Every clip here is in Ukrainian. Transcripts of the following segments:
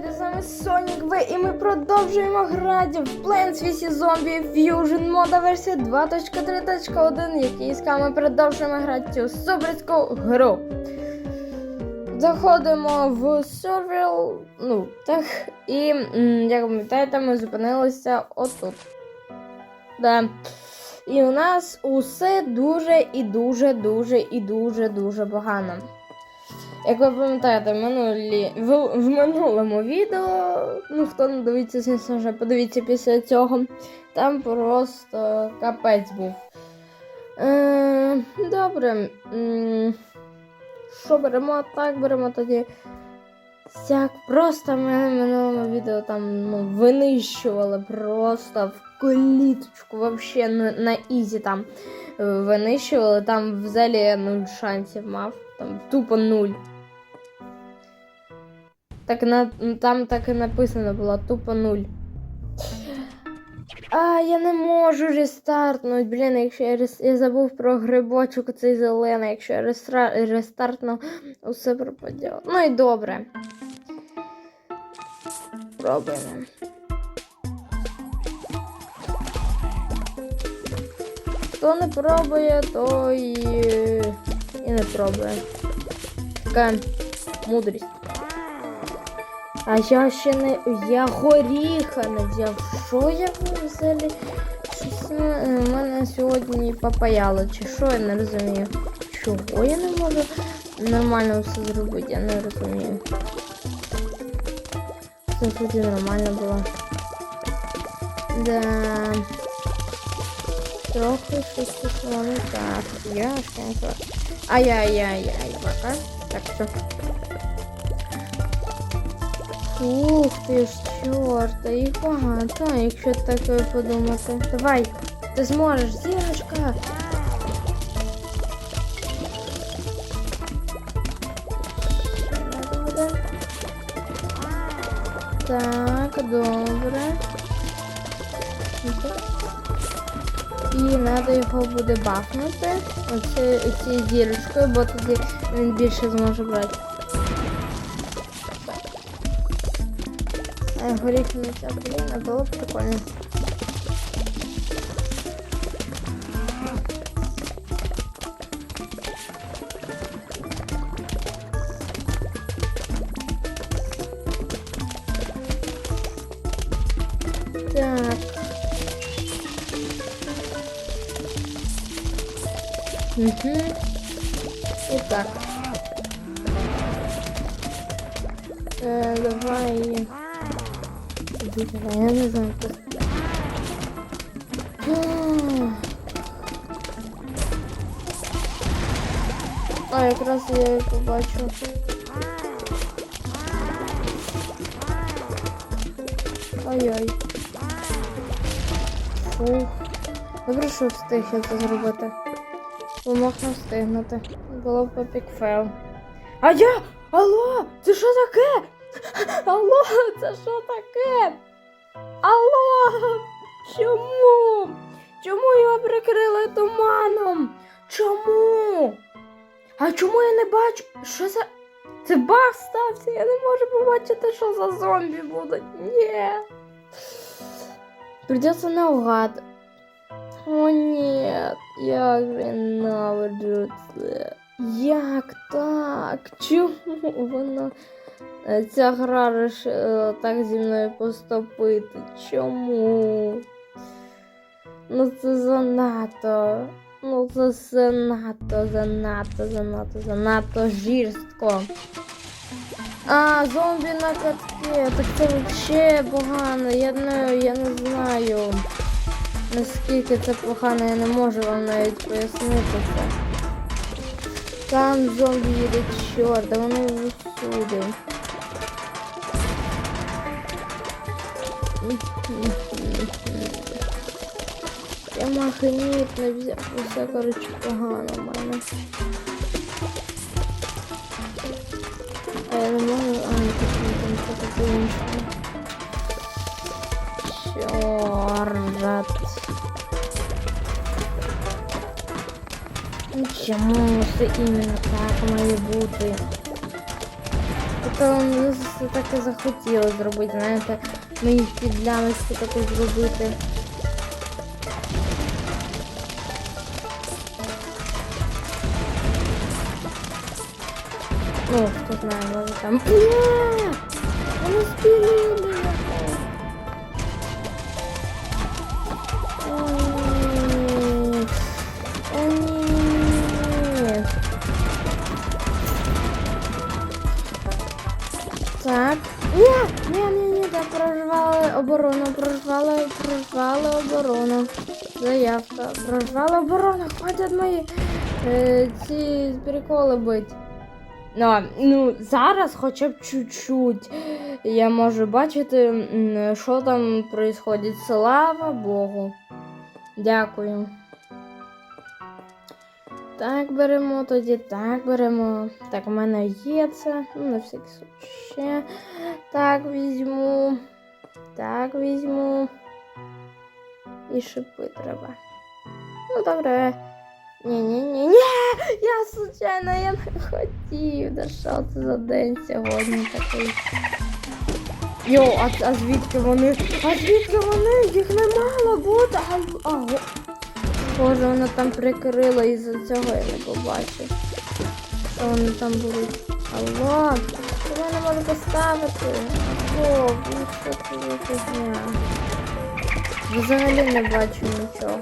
привіт! З вами Сонік В і ми продовжуємо грати в Plants. Zombie Fusion мода версія 2.3.1, який з ми продовжуємо грати цю суперську гру. Заходимо в сервер, ну так, і як пам'ятаєте, ми зупинилися отут. Да. І у нас усе дуже і дуже, дуже і дуже дуже погано. Як ви пам'ятаєте, минулі, в, в минулому відео, ну хто не дивиться, звісно вже подивіться після цього, там просто капець був. Е, добре. Що беремо? Так беремо тоді. Сяк, просто мене в минулому відео там ну, винищували просто в кліточку, вообще на, на ізі там е, винищували, там взагалі нуль шансів мав, там тупо нуль. Так на, там так і написано було тупо нуль. А, я не можу рестартнути. Блін, якщо я, рес... я забув про грибочок цей зелений, якщо я рестра... рестартну, усе пропаділо. Ну і добре. Пробуємо. Хто не пробує, то і, і не пробує. Така мудрість. А я ще не. Я горіха не взяв. Що я взагалі? Щось в мене сьогодні попаяло, чи що я не розумію. Чого я не можу нормально все зробити, я не розумію. Це тоді нормально було. Да. Трохи щось пішло не так. Я ж не Ай-яй-яй-яй, пока. Так, все. Ух ти ж, чорта, їх багато, якщо так подумати. Давай, ти зможеш, зірочка. Так, добре. І треба його буде бахнути оце, цією зірочкою, бо тоді він більше зможе брати. Ай, горіх не ця, блін, а було б прикольно. Так. Угу. І так. Е, давай. Давай, я не знаю. Ах. А, якраз я її побачу. Ай-ай. Фух. Добре, що встиг я це зробити. Бо мог не встигнути. Було б епік фейл. А я? Алло, це що таке? Алло, це що таке? Алло, чому? Чому його прикрили туманом? Чому? А чому я не бачу? Що за. Це баг стався, я не можу побачити, що за зомбі будуть. Ні. Придеться наугад. О, ні, я ненавиджу це. Як так? Чому воно ця гра вирішила так зі мною поступити? Чому? Ну це занадто. Ну це занадто, занадто, занадто, занадто жорстко. А, зомбі на катке, так це взагалі погано. Я не, я не знаю. Наскільки це погано, я не можу вам навіть пояснити це. Там зомбі їде чорт, а вони всюди. Я магніт не взяв, усе, коротше, погано в мене. А я не можу, а не так там щось по-іншому. Чорт. Ну, Чому це іменно так має бути? Тобто мені так і захотіло зробити, знаєте, мені підляночку таку зробити. Ну, хто знає, може там. Ні! Воно спілили оборону. Заявка. Прорвали оборону, хватить мої е, ці приколи бить. Ну, ну, зараз хоча б чуть-чуть я можу бачити, що там відбувається. Слава Богу. Дякую. Так беремо тоді, так беремо. Так, у мене є це. Ну, на всякий случай ще. Так візьму. Так візьму. І шипи треба. Ну, добре. Ні-ні-ні. Ні! Я случайно я не хотів. Да що це за день сьогодні такий? Йо, а, а звідки вони? А звідки вони? Їх не мало бути. А, а, Боже, воно там прикрило і за цього я не побачив. Що вони там були? Алло, я не можу поставити? О, що це за фігня? Взагалі не бачу нічого.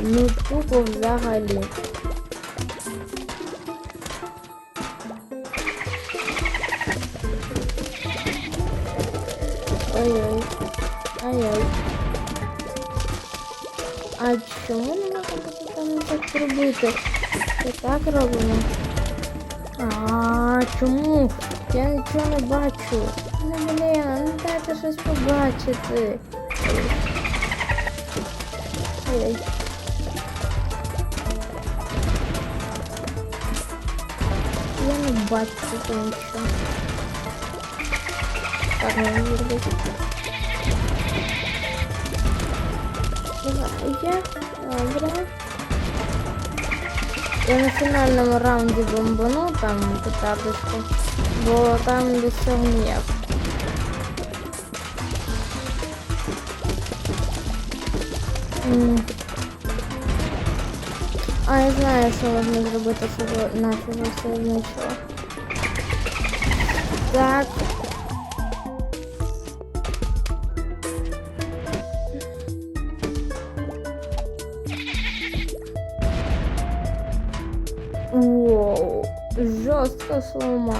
Ну тупо взагалі. Ой-ой. Ай-ай. А чому не можна було там так зробити? Це так робимо. А чому? Я нічого не бачу. Ну блін, ну дайте щось побачити. Ой. Я не бачу тут нічого. Так, не зробити. Давай, добре. Я на фінальному раунді бомбану там петардочку, бо там без цього ніяк. А я знаю, що можна зробити, нафіг все знайшло. Так. Воу, жорстко слома.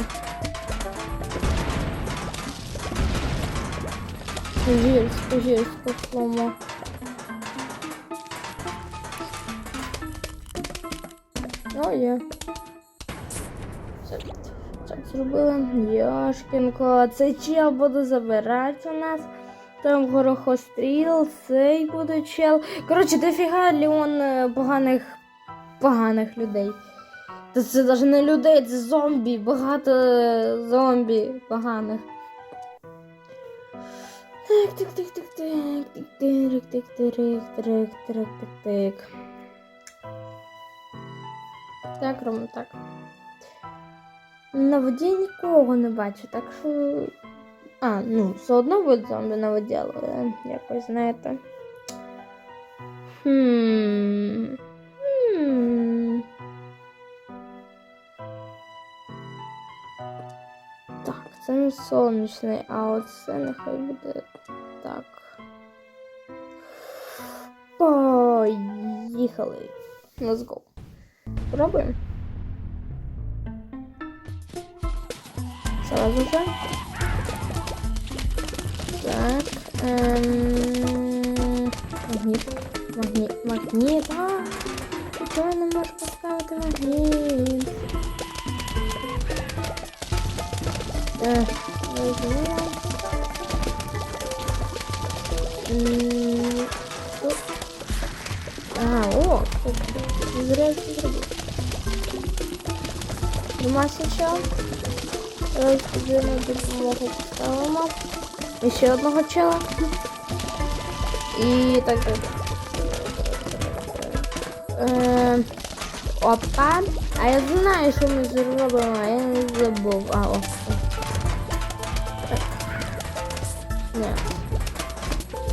Жирсько, жирсько слома. О, є. Так зробили. Яшкінко, цей чел буде забирати у нас. Там горохостріл, цей буде чел. Коротше, дофіга Леон е, поганих поганих людей. Та це навіть не людей, це зомбі, багато е, зомбі поганих. Так, тик, тик, тик, тик, тик, тик, тик, тик, тик, тик, тик, тик, тик. Так, Рома, так. На воді нікого не бачу, так що. А, ну, все одно буде зомбі на воді, але якось, знаєте. Хм. Хм. Так, це не сонячний, а оце нехай буде так. Поїхали. Let's go. Пробуємо. Сразу же. Так. Ем... Магніт. Магніт. Магніт. А! Чого я не можу поставити магніт? Так, возьмем. М, тут. А, о, кстати, зря я это забыл. Нема сейчас. Давайте тобі на допомогу поставимо. Одного чела. І так так. Е, Опа. А я знаю, що ми зробимо, а я не забув. А, о. о. Так.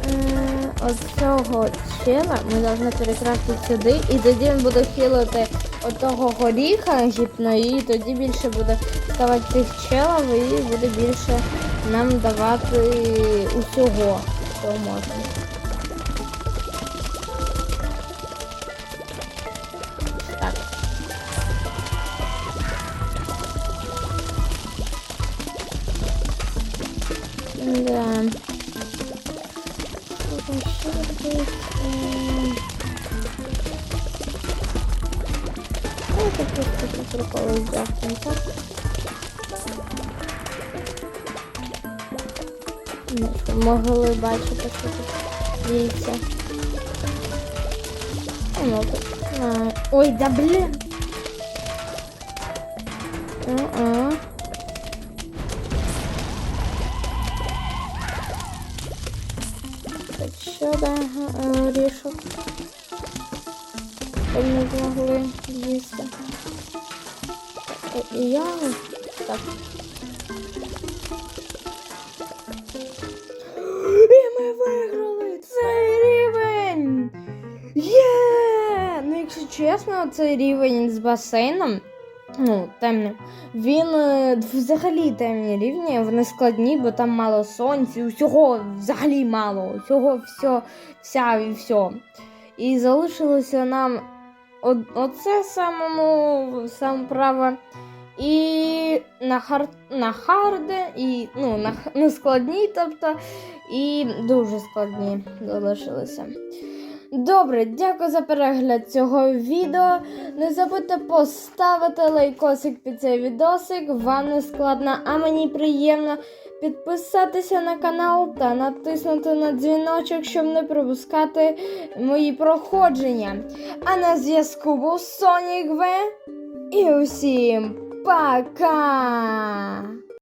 Ні. От цього чела ми повинні перекрасти сюди, і тоді він буде хилити от того горіха гіпно, і тоді більше буде ставати цих челів і буде більше нам давати усього, що можна. Так. Да. Просто прикол сделано, так? Ну, могли бачити, що тут діється. Ну, а, Ой, да! А-а. Так, що да, рішок. Не змогли їсти. І я так. І ми виграли цей рівень! Є! Ну, якщо чесно, цей рівень з басейном. Ну, темним. Він е, взагалі темні рівні, вони складні, бо там мало сонця, усього взагалі мало. Усього все, вся і все. І залишилося нам оце самому саме право. І на хард, на харде, і ну, на, на складні, тобто, і дуже складні залишилися. Добре, дякую за перегляд цього відео. Не забудьте поставити лайкосик під цей відосик. Вам не складно, а мені приємно підписатися на канал та натиснути на дзвіночок, щоб не пропускати мої проходження. А на зв'язку був Сонік В. І усім пока!